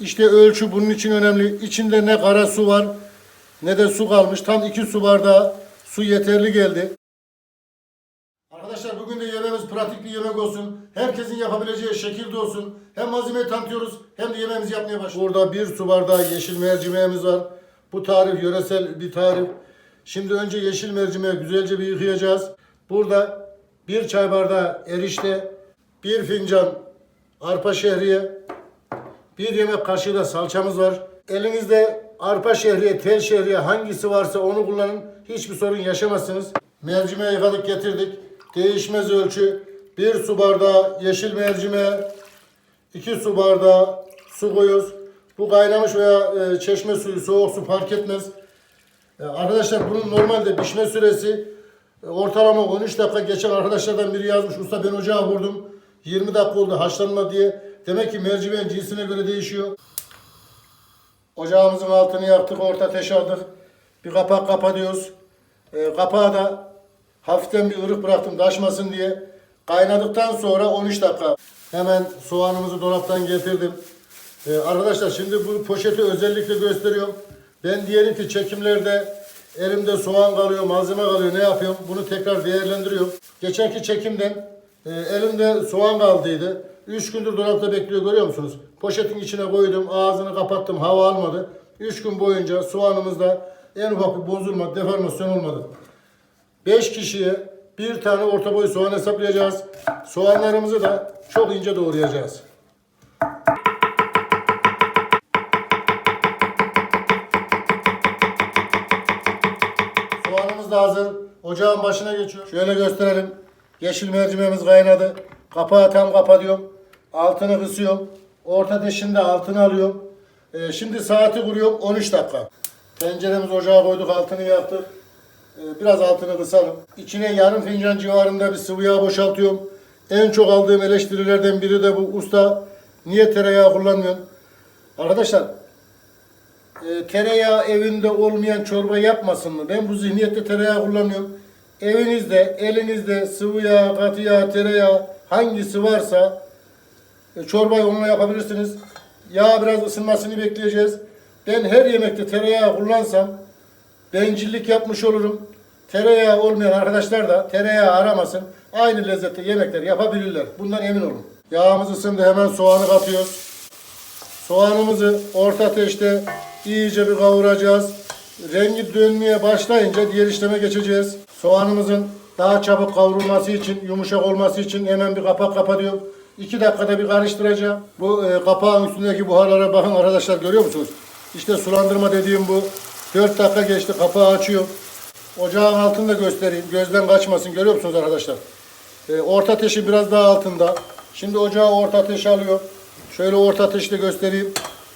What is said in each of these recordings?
İşte ölçü bunun için önemli. İçinde ne kara su var ne de su kalmış. Tam iki su bardağı su yeterli geldi. Arkadaşlar bugün de yemeğimiz pratik bir yemek olsun. Herkesin yapabileceği şekilde olsun. Hem malzemeyi tanıtıyoruz hem de yemeğimizi yapmaya başlıyoruz. Burada bir su bardağı yeşil mercimeğimiz var. Bu tarif yöresel bir tarif. Şimdi önce yeşil mercimeği güzelce bir yıkayacağız. Burada bir çay bardağı erişte, bir fincan arpa şehriye, bir yemek kaşığı da salçamız var. Elinizde arpa şehriye, tel şehriye hangisi varsa onu kullanın. Hiçbir sorun yaşamazsınız. Mercimeği yıkadık getirdik. Değişmez ölçü. Bir su bardağı yeşil mercimeğe, iki su bardağı su koyuyoruz. Bu kaynamış veya e, çeşme suyu, soğuk su fark etmez. E, arkadaşlar bunun normalde pişme süresi e, ortalama 13 dakika geçen arkadaşlardan biri yazmış. Usta ben ocağa vurdum. 20 dakika oldu haşlanma diye. Demek ki mercimeğin cinsine göre değişiyor. Ocağımızın altını yaktık, orta ateş aldık. Bir kapak kapatıyoruz. E, kapağı da hafiften bir ırık bıraktım taşmasın diye. Kaynadıktan sonra 13 dakika. Hemen soğanımızı dolaptan getirdim. E, arkadaşlar şimdi bu poşeti özellikle gösteriyorum. Ben diyelim ki çekimlerde elimde soğan kalıyor, malzeme kalıyor. Ne yapıyorum? Bunu tekrar değerlendiriyorum. Geçenki çekimden e, elimde soğan kaldıydı. 3 gündür dolapta bekliyor görüyor musunuz? Poşetin içine koydum, ağzını kapattım, hava almadı. 3 gün boyunca soğanımızda en ufak bir bozulma, deformasyon olmadı. 5 kişiye bir tane orta boy soğan hesaplayacağız. Soğanlarımızı da çok ince doğrayacağız. Soğanımız da hazır. Ocağın başına geçiyor. Şöyle gösterelim. Yeşil mercimeğimiz kaynadı. Kapağı tam kapatıyorum. Altını kısıyorum. Orta ateşinde altını alıyorum. Ee, şimdi saati kuruyorum 13 dakika. Tenceremizi ocağa koyduk altını yaktık. Ee, biraz altını kısalım. İçine yarım fincan civarında bir sıvı yağ boşaltıyorum. En çok aldığım eleştirilerden biri de bu usta niye tereyağı kullanmıyorsun? Arkadaşlar e, tereyağı evinde olmayan çorba yapmasın mı? Ben bu zihniyette tereyağı kullanıyorum. Evinizde, elinizde sıvı yağ, katı yağ, tereyağı hangisi varsa e, çorbayı onunla yapabilirsiniz. Yağ biraz ısınmasını bekleyeceğiz. Ben her yemekte tereyağı kullansam bencillik yapmış olurum. Tereyağı olmayan arkadaşlar da tereyağı aramasın. Aynı lezzette yemekler yapabilirler. Bundan emin olun. Yağımız ısındı. Hemen soğanı katıyoruz. Soğanımızı orta ateşte iyice bir kavuracağız. Rengi dönmeye başlayınca diğer işleme geçeceğiz. Soğanımızın daha çabuk kavrulması için, yumuşak olması için hemen bir kapak kapatıyorum. 2 dakikada bir karıştıracağım. Bu e, kapağın üstündeki buharlara bakın arkadaşlar görüyor musunuz? İşte sulandırma dediğim bu. 4 dakika geçti kapağı açıyorum. Ocağın altını da göstereyim. Gözden kaçmasın. Görüyor musunuz arkadaşlar? E, orta ateşi biraz daha altında. Şimdi ocağı orta ateşe alıyor. Şöyle orta ateşte göstereyim.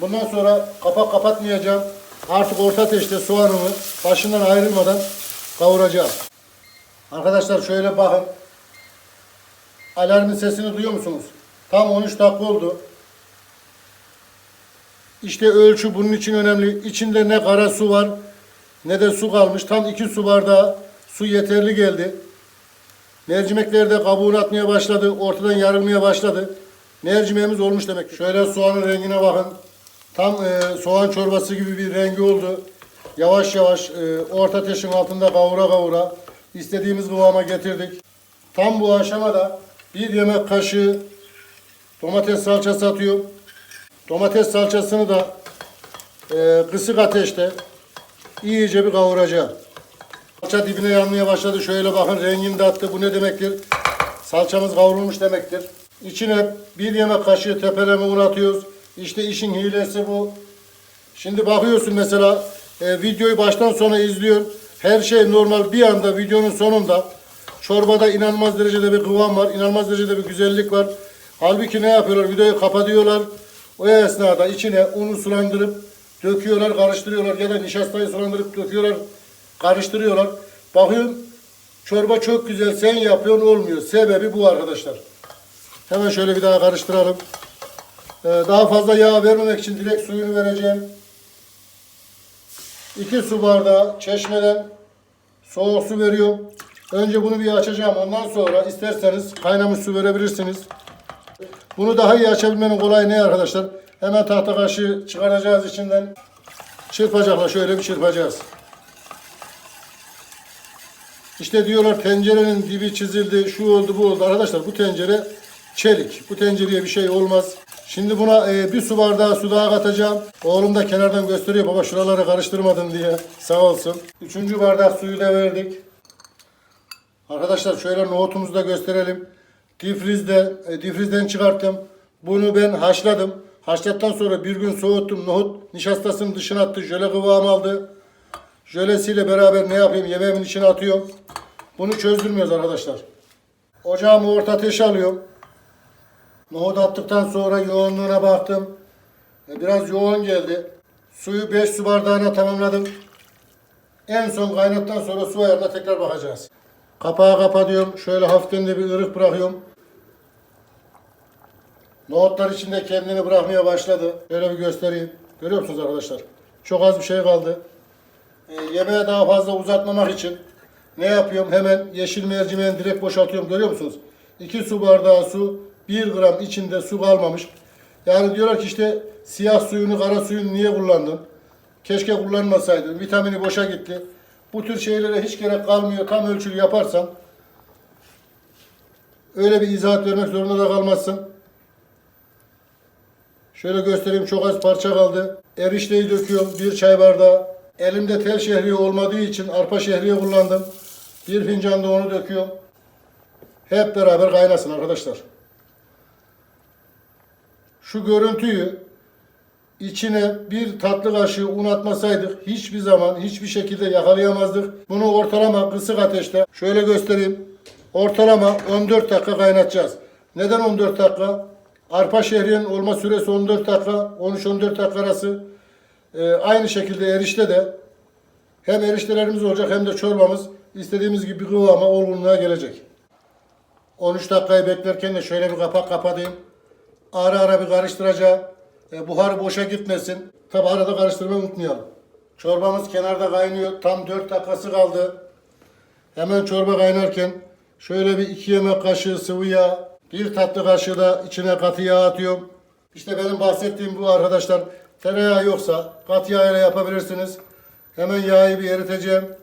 Bundan sonra kapak kapatmayacağım. Artık orta ateşte soğanımı başından ayrılmadan kavuracağım. Arkadaşlar şöyle bakın. Alarmın sesini duyuyor musunuz? Tam 13 dakika oldu. İşte ölçü bunun için önemli. İçinde ne kara su var ne de su kalmış. Tam iki su bardağı su yeterli geldi. Mercimekler de kabuğunu atmaya başladı. Ortadan yarılmaya başladı. Mercimeğimiz olmuş demek. Şöyle soğanın rengine bakın. Tam e, soğan çorbası gibi bir rengi oldu. Yavaş yavaş e, orta ateşin altında kavura kavura istediğimiz kıvama getirdik. Tam bu aşamada bir yemek kaşığı domates salçası atıyorum. Domates salçasını da e, kısık ateşte iyice bir kavuracağım. Salça dibine yanmaya başladı. Şöyle bakın rengini de attı. Bu ne demektir? Salçamız kavrulmuş demektir. İçine bir yemek kaşığı tepeleme un atıyoruz. İşte işin hilesi bu. Şimdi bakıyorsun mesela e, videoyu baştan sona izliyorsun. Her şey normal. Bir anda videonun sonunda çorbada inanılmaz derecede bir kıvam var. inanılmaz derecede bir güzellik var. Halbuki ne yapıyorlar? Videoyu kapatıyorlar. O esnada içine unu sulandırıp döküyorlar, karıştırıyorlar ya da nişastayı sulandırıp döküyorlar, karıştırıyorlar. Bakıyorum çorba çok güzel sen yapıyorsun olmuyor. Sebebi bu arkadaşlar. Hemen şöyle bir daha karıştıralım. Ee, daha fazla yağ vermemek için direkt suyunu vereceğim. 2 su bardağı çeşmeden soğuk su veriyorum. Önce bunu bir açacağım. Ondan sonra isterseniz kaynamış su verebilirsiniz. Bunu daha iyi açabilmenin kolayı ne arkadaşlar? Hemen tahta kaşığı çıkaracağız içinden. Çırpacakla şöyle bir çırpacağız. İşte diyorlar tencerenin dibi çizildi, şu oldu bu oldu. Arkadaşlar bu tencere çelik. Bu tencereye bir şey olmaz. Şimdi buna e, bir su bardağı su daha katacağım. Oğlum da kenardan gösteriyor baba şuraları karıştırmadın diye. Sağ olsun. Üçüncü bardak suyu da verdik. Arkadaşlar şöyle nohutumuzu da gösterelim. Difrizde, e, difrizden çıkarttım. Bunu ben haşladım. Haşladıktan sonra bir gün soğuttum. Nohut nişastasını dışına attı. Jöle kıvam aldı. Jölesiyle beraber ne yapayım? Yemeğimin içine atıyorum. Bunu çözdürmüyoruz arkadaşlar. Ocağımı orta ateşe alıyorum. Nohut attıktan sonra yoğunluğuna baktım. E, Biraz yoğun geldi. Suyu 5 su bardağına tamamladım. En son kaynattan sonra su ayarına tekrar bakacağız. Kapağı kapatıyorum. Şöyle hafiften de bir ırık bırakıyorum. Nohutlar içinde kendini bırakmaya başladı. Şöyle bir göstereyim. Görüyor musunuz arkadaşlar? Çok az bir şey kaldı. E, yemeğe daha fazla uzatmamak için ne yapıyorum? Hemen yeşil mercimeğini direkt boşaltıyorum. Görüyor musunuz? 2 su bardağı su, 1 gram içinde su kalmamış. Yani diyorlar ki işte siyah suyunu, kara suyunu niye kullandın? Keşke kullanmasaydın. Vitamini boşa gitti. Bu tür şeylere hiç gerek kalmıyor. Tam ölçülü yaparsan öyle bir izahat vermek zorunda da kalmazsın. Şöyle göstereyim çok az parça kaldı. Erişteyi döküyorum bir çay bardağı. Elimde tel şehriye olmadığı için arpa şehriye kullandım. Bir fincan da onu döküyorum. Hep beraber kaynasın arkadaşlar. Şu görüntüyü içine bir tatlı kaşığı un atmasaydık hiçbir zaman hiçbir şekilde yakalayamazdık. Bunu ortalama kısık ateşte şöyle göstereyim. Ortalama 14 dakika kaynatacağız. Neden 14 dakika? Arpa şehriyenin olma süresi 14 dakika, 13-14 dakika arası. Ee, aynı şekilde erişte de hem eriştelerimiz olacak hem de çorbamız istediğimiz gibi kıvama, olgunluğa gelecek. 13 dakikayı beklerken de şöyle bir kapak kapatayım. Ara ara bir karıştıracağım. E, buhar boşa gitmesin. Tabi arada karıştırmayı unutmayalım. Çorbamız kenarda kaynıyor. Tam 4 dakikası kaldı. Hemen çorba kaynarken şöyle bir 2 yemek kaşığı sıvı yağ, bir tatlı kaşığı da içine katı yağ atıyorum. İşte benim bahsettiğim bu arkadaşlar. Tereyağı yoksa katı yağ ile yapabilirsiniz. Hemen yağı bir eriteceğim.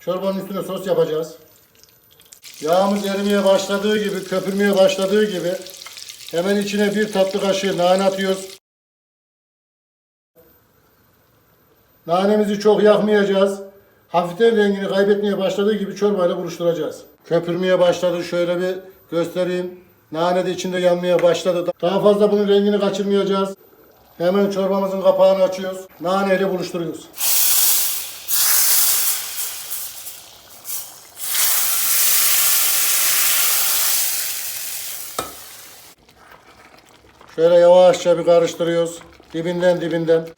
Çorbanın üstüne sos yapacağız. Yağımız erimeye başladığı gibi, köpürmeye başladığı gibi hemen içine bir tatlı kaşığı nane atıyoruz. Nanemizi çok yakmayacağız. Hafiften rengini kaybetmeye başladığı gibi çorbayla buluşturacağız. Köpürmeye başladı. Şöyle bir göstereyim. Nane de içinde yanmaya başladı. Daha fazla bunun rengini kaçırmayacağız. Hemen çorbamızın kapağını açıyoruz. Nane ile buluşturuyoruz. Şöyle yavaşça bir karıştırıyoruz. Dibinden dibinden.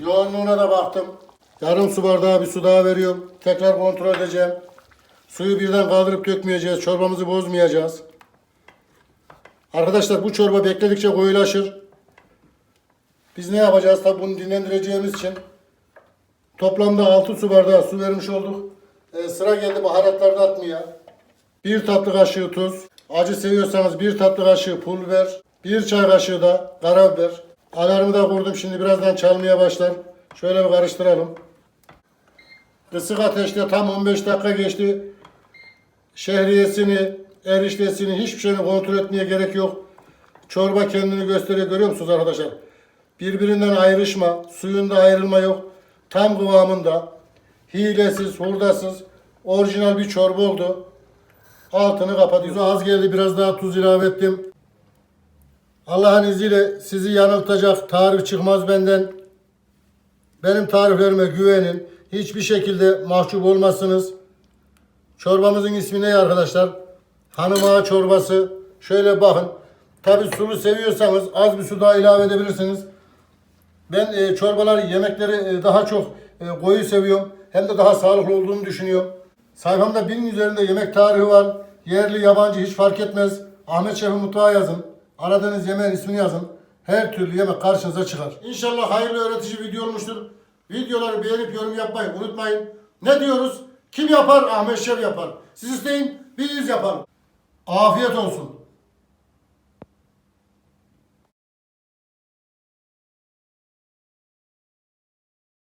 Yoğunluğuna da baktım. Yarım su bardağı bir su daha veriyorum. Tekrar kontrol edeceğim. Suyu birden kaldırıp dökmeyeceğiz. Çorbamızı bozmayacağız. Arkadaşlar bu çorba bekledikçe koyulaşır. Biz ne yapacağız? Tabi bunu dinlendireceğimiz için toplamda 6 su bardağı su vermiş olduk. Ee, sıra geldi baharatlarını atmaya. Bir tatlı kaşığı tuz. Acı seviyorsanız bir tatlı kaşığı pul biber. Bir çay kaşığı da karabiber. Alarmı da kurdum. Şimdi birazdan çalmaya başlar. Şöyle bir karıştıralım. Kısık ateşte tam 15 dakika geçti. Şehriyesini, eriştesini, hiçbir şeyini kontrol etmeye gerek yok. Çorba kendini gösteriyor. Görüyor musunuz arkadaşlar? Birbirinden ayrışma, suyunda ayrılma yok. Tam kıvamında. Hilesiz, hurdasız, orijinal bir çorba oldu. Altını kapatıyoruz. Az geldi biraz daha tuz ilave ettim. Allah'ın izniyle sizi yanıltacak tarif çıkmaz benden. Benim tariflerime güvenin. Hiçbir şekilde mahcup olmazsınız. Çorbamızın ismi ne arkadaşlar? Hanım ağa çorbası. Şöyle bakın. Tabi sulu seviyorsanız az bir su daha ilave edebilirsiniz. Ben e, çorbaları, yemekleri e, daha çok e, koyu seviyorum. Hem de daha sağlıklı olduğunu düşünüyorum. Sayfamda binin üzerinde yemek tarihi var. Yerli, yabancı hiç fark etmez. Ahmet Şef'in mutfağı yazın. Aradığınız yemeğin ismini yazın. Her türlü yemek karşınıza çıkar. İnşallah hayırlı öğretici video olmuştur. Videoları beğenip yorum yapmayı unutmayın. Ne diyoruz? Kim yapar? Ahmet Şef yapar. Siz isteyin, biz yapalım. Afiyet olsun.